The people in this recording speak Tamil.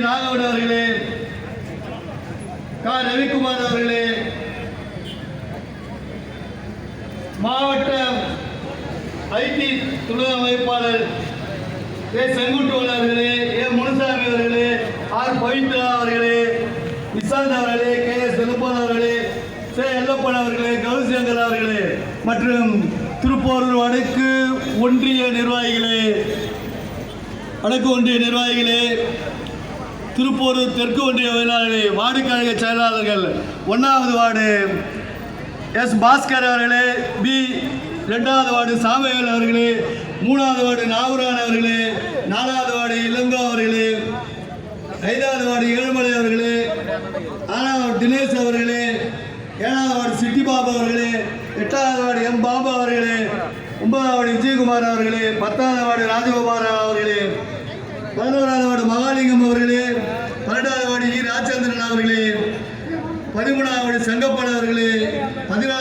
ராகவன் அவர்களே கா. ரவிக்குமார் அவர்களே மாவட்ட ஐடி துணை அமைப்பாளர் ஏ. செங்குட்டுவன் அவர்களே ஏ. முனுசாமி அவர்களே ஆர். பவித்ரா அவர்களே விசாந்த் அவர்களே கே. எஸ். செலுப்பன் அவர்களே சே. எல்லப்பன் அவர்களே கௌசங்கர் அவர்களே மற்றும் திருப்போரூர் வடக்கு ஒன்றிய நிர்வாகிகளே வடக்கு ஒன்றிய நிர்வாகிகளே திருப்பூர் தெற்கு ஒன்றிய செயலாளர்களே வார்டு கழக செயலாளர்கள். ஒன்றாவது வார்டு எஸ் பாஸ்கர் அவர்களே பி ரெண்டாவது வார்டு சாமுவேல் அவர்களே மூணாவது வார்டு நாகூரான் அவர்களே நாலாவது வார்டு இளங்கோ அவர்களே ஐந்தாவது வார்டு ஏழுமலை அவர்களே ஆறாவது வார்டு தினேஷ் அவர்களே ஏழாவது வார்டு சிட்டி பாபு அவர்களே எட்டாவது வார்டு எம் பாபு அவர்களே ஒன்பதாவது வார்டு விஜயகுமார் அவர்களே பத்தாவது வார்டு ராஜகோபால் அவர்களே பதினோரு வார்டு மகாலிங்கம் அவர்களே பன்னெண்டாவது வார்டு இ ராஜேந்திரன் அவர்களே பதிமூணாவது சங்கப்பாளர்களே செங்கப்பன் பதினாறு